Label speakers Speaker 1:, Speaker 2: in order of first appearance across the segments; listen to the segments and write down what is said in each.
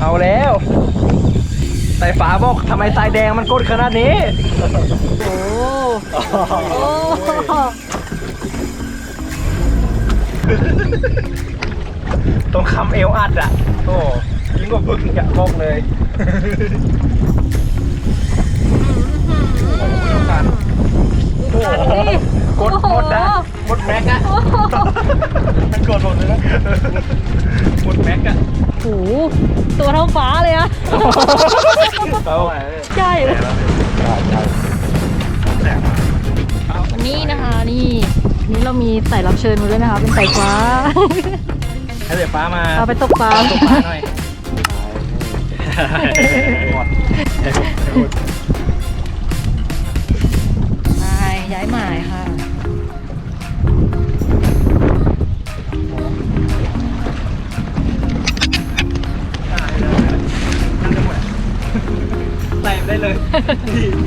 Speaker 1: เอาแล้วใสายฟ้าบอกทำไมสายแดงมันกดขนาดนี้
Speaker 2: โอ้โอ้
Speaker 1: ต้องคำเอวอัดอะ โอ้ยิ่งกว่าบึกอีกอะบอกเลยโอ้โหกดหมดนะหมดแม็กอะมันกดหมดเลยนะ
Speaker 2: เลยอะ
Speaker 1: เอา
Speaker 2: ใช่เลยวันนี้นะคะนี่วันนี้เรามีสายรับเชิญมาด้วยนะคะ เป็นสายฟ้า
Speaker 1: ให้เดี๋ยวฟ้ามา
Speaker 2: เอาไปตกปลา
Speaker 1: ตกปลาหน่อยหมด
Speaker 2: ใช่ย้ายหมายค่ะ Peace.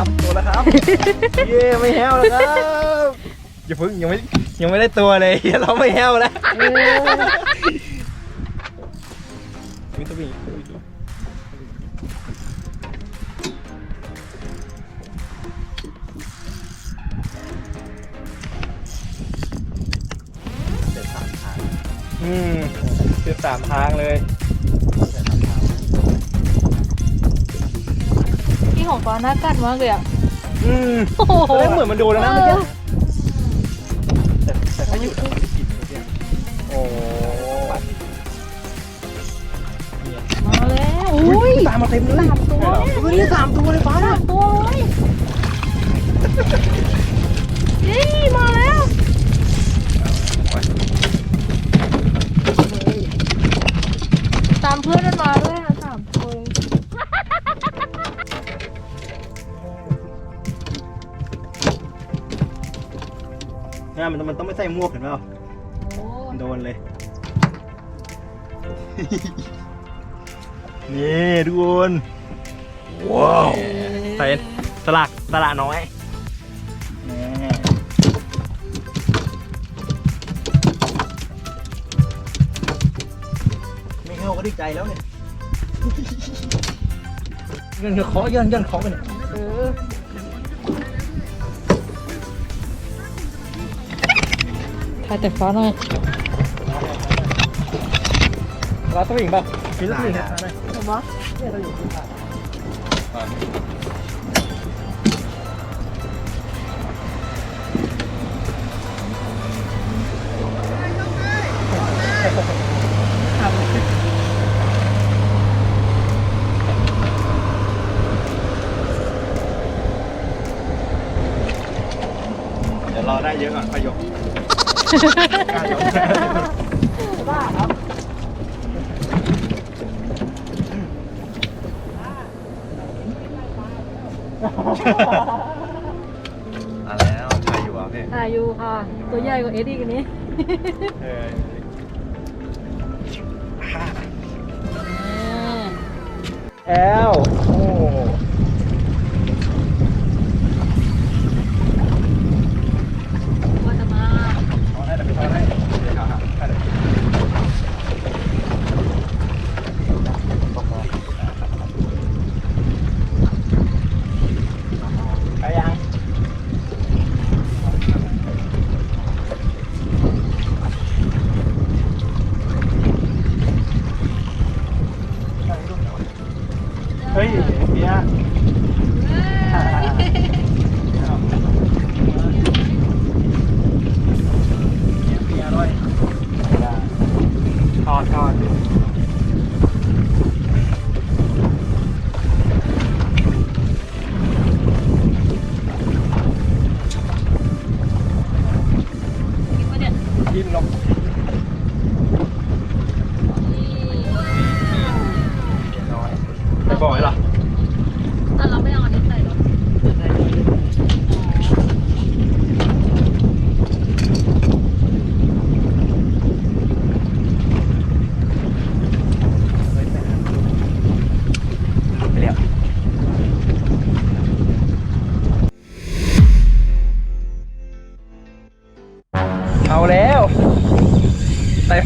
Speaker 2: ค
Speaker 1: รับตัวแล้วครับเย่ไม่แห้วแล้วครับอย่าเพิ่งยังไม่ยังไม่ได้ตัวเลยเราไม่แห้วแล้วมีตัวบีอืมเสือสามทางเลย
Speaker 2: ที่ของฟ้าน่ากัดมากเลยอะ
Speaker 1: อืม
Speaker 2: โอ้โห
Speaker 1: ตอนแรกเหมือนมันโดนแล้วนะเมื่อกี้แต่แต่ถ้าอยู่นะมันจะกินเมื่อกี้โอ้
Speaker 2: มาแล้วอุ้ย
Speaker 1: ตามมาเต็มเลย
Speaker 2: สามตัว
Speaker 1: เออนี่สามตัวเลยฟ้า
Speaker 2: สามตัวเลยนี่มาแล้วตามเพื่อนมันมาด้วย นี่ย
Speaker 1: มันมันต้องไม่ใส่หมวกเห็นเปล่า
Speaker 2: โอ้
Speaker 1: มันโดนเลย นี่ทุกคนว้าว ใส่สลักสละน้อยนี่ไม่เข้าก็ดีใจแล้วเนี่ย เงินเคาะเยินเยินเคาะไปเนี่ย
Speaker 2: เออ ถ่ายแต่ฟ้าหน่อย
Speaker 1: ร้านสวิงป่ะมีร้านสวิงอะไร
Speaker 2: เห็นปะ
Speaker 1: เนี่ยเราอยู่ที่ผ่าน
Speaker 3: มาแล้วใครอยู่อะพี่
Speaker 2: ถ่ายอยู่ค่ะ ตัวใหญ่กว่าเอ็ดดี้กันนี้
Speaker 1: เออแอล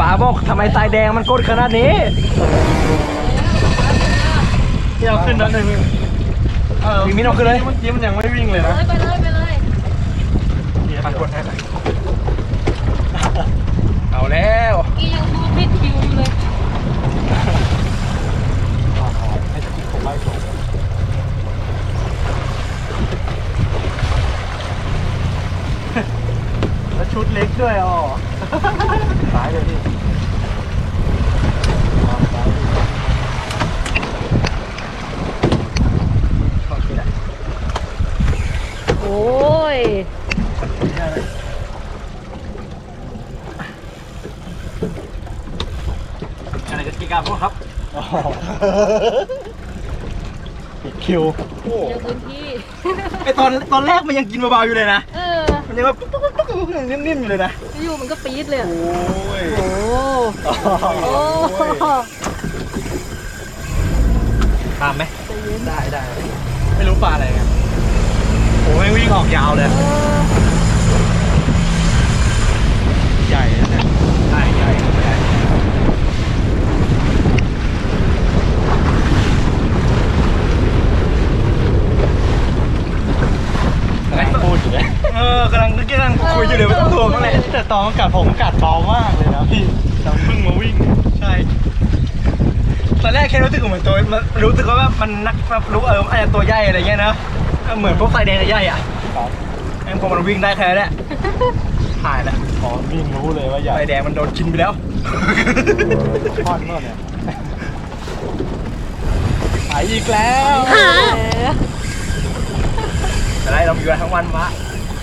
Speaker 1: บอกทำไมทรายแดงมันกดขนาดนี้ที่เอาขึ้นนั้นเลยพี่มิ้นเอาขึ้นเลย เมื่อกี้มันยังไม่วิ่งเลย
Speaker 2: ไป
Speaker 1: นะ
Speaker 2: เลยไปเลยไปเลย
Speaker 1: ปรากฏให้หน่อยเอาแล้ว
Speaker 2: กี้ยังพูดผิดคิวอยู่เลย
Speaker 1: ให้สกิดผมไล่ผมแล้วชุดเล็กด้วยอ๋อสายเลยพี่โอเคได้
Speaker 2: โอ้ย
Speaker 1: อะไรจะกีการพวกครับ ปิดคิว
Speaker 2: เจอพื้นที่
Speaker 1: ไอตอนตอนแรกมันยังกินเบาๆอยู่เลยนะ
Speaker 2: เออ
Speaker 1: มันยังแบบปุ๊บปุ๊บปุ๊บปุ๊บนิ่มๆอยู่เลยนะ
Speaker 2: อยู่มันก็ปี๊ดเลยอะ
Speaker 1: โอ้ย
Speaker 2: โอ้โอ้
Speaker 1: ตามไหม
Speaker 2: ใจเย็น
Speaker 1: ได้ได้ไม่รู้ปลาอะไรไงโอ้ยวิ่งออกยาวเลย
Speaker 2: เออ
Speaker 1: ใหญ่นะเนี่ยใช่ใหญ่ใหญ่กำลังพูดอยู่เลยเออกำลังกำลังคุยอยู่เลยว่าต้องทวงนั่นแหละแต่ตอนมันกัดผมกัดเบามากเลยนะพี่แต่มันเพิ่งมาวิ่ง ใช่ ตอนแรกแค่รู้สึกเหมือนตัวมันรู้สึกว่ามันนักแบบรู้เอออาจจะตัวใหญ่อะไรเงี้ยนะก็เหมือนพวกไฟแดงจะใหญ่อะแม่งพอมันวิ่งได้แค่นั้นแหละถ่ายแล้ว
Speaker 3: อ๋อวิ่งรู้เลยว่าใหญ่
Speaker 1: ไฟแดงมันโดนกินไปแล้ว
Speaker 3: ทอดเมื่อเนี่ย
Speaker 1: หายอีกแล้ว
Speaker 2: เออ
Speaker 1: แต่ได้เรามีเวลาทั้งวันวะ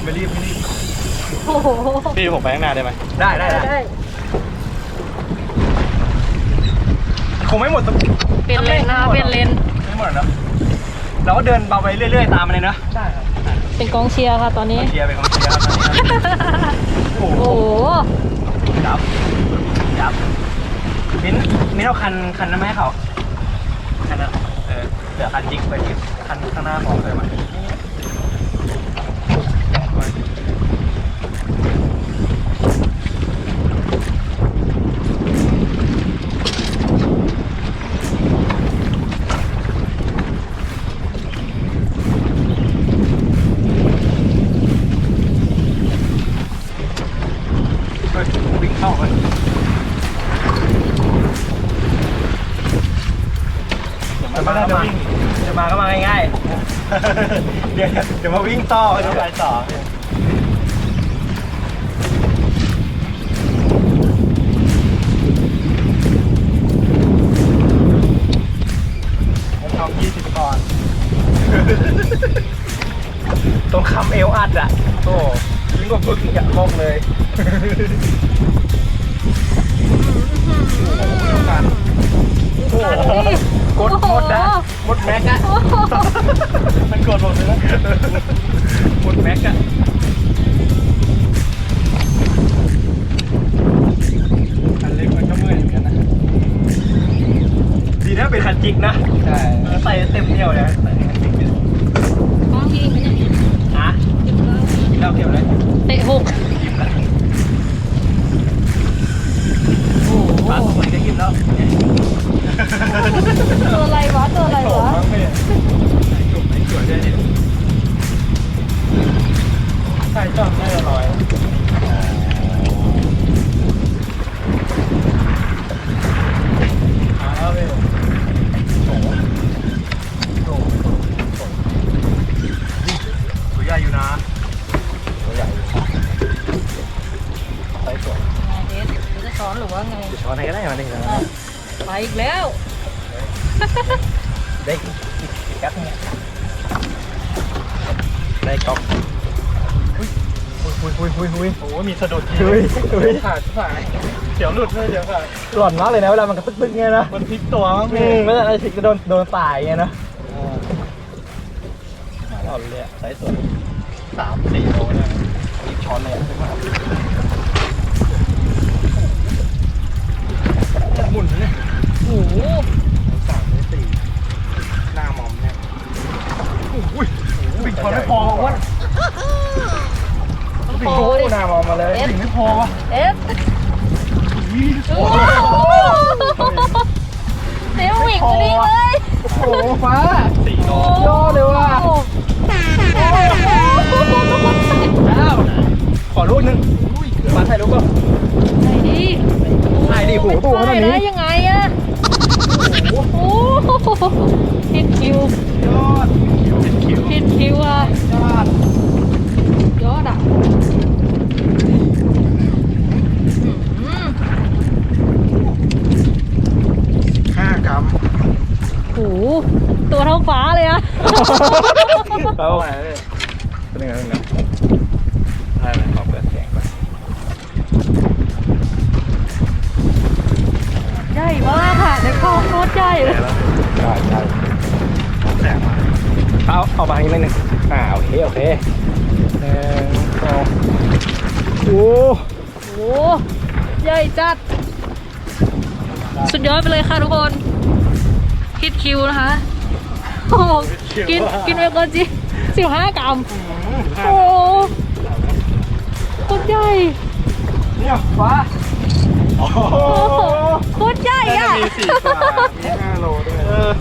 Speaker 1: ไม่รีบไม่รีบ
Speaker 2: โอ้โห
Speaker 3: พี่ผมไปข้างหน้าได้ไหม
Speaker 1: ได้ได้
Speaker 2: ได้
Speaker 1: ได้
Speaker 2: ได้
Speaker 1: คงไม่หมดสัก
Speaker 2: เปลี่ยนเลนนะคะเปลี่ยนเลน
Speaker 1: ไม่หมดหรอกเนอะเราก็เดินเบาไปเรื่อย ๆ ตามมันเลยเนอะได้ครับ
Speaker 2: เป็นกองเชียร์ค่ะตอนนี้
Speaker 1: เชียร์ไปกองเชียร์ครับตอนนี้ครับโอ้โห
Speaker 2: โอ้โห
Speaker 1: จับจับมิ้นมิ้นเอาคันคันนั้นไหมาให้เขาคันนั้นเออเหลือคันจิกไปที่คันข้างหน้าพร้อมเลยมาเฮ้ยวิ่ง เข้าไปจะมาก็มาจะมาก็มาง่ายๆ เดี๋ยวเดี๋ยวมาวิ่งต่อ
Speaker 3: ไป
Speaker 1: เดี๋ยว
Speaker 3: ไปต่อ
Speaker 1: ผมทำยี่สิบก่อนต้องคำเอวอัดอะโอ้ยิ่งกว่าฝึกอีกอะบอกเลย โอ้โหกดหมดนะหมดแม็กอะ
Speaker 2: โอ้โห
Speaker 1: มันกดหมดเลยนะหมดแม็กอะคันเล็กมันก็เมื่อยเหมือนกันนะดีนะเป็นคันจิกนะ
Speaker 3: ใช่
Speaker 1: เออใส่เต็มเที่ยวเลยใส่คันจิกเนี่ย
Speaker 2: กองยิงไปเนี่ย อ
Speaker 1: น
Speaker 2: ไห
Speaker 1: นก็ได้มาดิ
Speaker 2: ไปอีกแล้ว
Speaker 1: ได้กแป๊บนึงอะได้ก๊อกหุยหุยหุยหุยหุย
Speaker 3: โอ้มีสะดุด
Speaker 1: หุยหุย
Speaker 3: ขาดขาดเดี๋ยวหลุดเลยเดี๋ยวขาด
Speaker 1: หล่อนมากเลยนะเวลามันกระตึกตึกๆไงนะ
Speaker 3: มันพลิกตัวมั้ง
Speaker 1: อืมไม่ใช่อะไรสิก็โดนโดนตายไงนะ
Speaker 3: หล่อนเลยอะไซส์สวสามสี่โลนี่ยอีกช้อนเลย
Speaker 1: บุญนเย
Speaker 2: โอ้โห
Speaker 3: สามสี่หน้ามอมเนี่ยโอ้
Speaker 1: ยบิดพอนไม่พอวะบิด
Speaker 2: โก้
Speaker 1: หน้ามอมมาเลย
Speaker 2: บิด
Speaker 1: ไม่พอวะ
Speaker 2: เอฟ
Speaker 1: โอ้โห
Speaker 2: เซลวิกดีเลย
Speaker 3: โอ้
Speaker 1: ฟ้า
Speaker 3: สี่ล้อ
Speaker 1: ยอดเลยว่ะ
Speaker 2: อ้า
Speaker 1: วขอลูกนึ่ง มาถ่ายรูปก็
Speaker 2: ไหนดิ
Speaker 1: ถ่ายดิโหตัวขนาดนี้
Speaker 2: ได้ยังไงอะโอ้โหฮิตคิวย
Speaker 1: อดคิวเป็นคิว
Speaker 2: ฮิตคิวอะ
Speaker 1: ยอด
Speaker 2: ยอดอะอืม
Speaker 1: ห้ากรัม
Speaker 2: โอ้โหตัวเท่าฟ้าเลยอะ
Speaker 1: เอาไปเลยเป็นยังไงเป็นยังไงได้ไหมขอเปิด
Speaker 2: มากค่ะในคลองโคตรใหญ่เลย
Speaker 1: ใช่ใช่แสบมากเอาเอามาอีกนิดนึงอ่าโอเคโอเคหนึ่งสองโอ้
Speaker 2: โอ้โหใหญ่จัด สุดยอดไปเลยค่ะทุกคนฮิตคิวนะคะโอ้โหกินกินไปก่อนจิสิบห้ากรัมโอ้โหโคตรใหญ่
Speaker 1: เนี่ยฟ้า โอ้โห
Speaker 2: โคตรใหญ่
Speaker 3: น่าจะ
Speaker 2: อะ
Speaker 3: มีสี่กว่าห้าโลด้วย
Speaker 1: เออ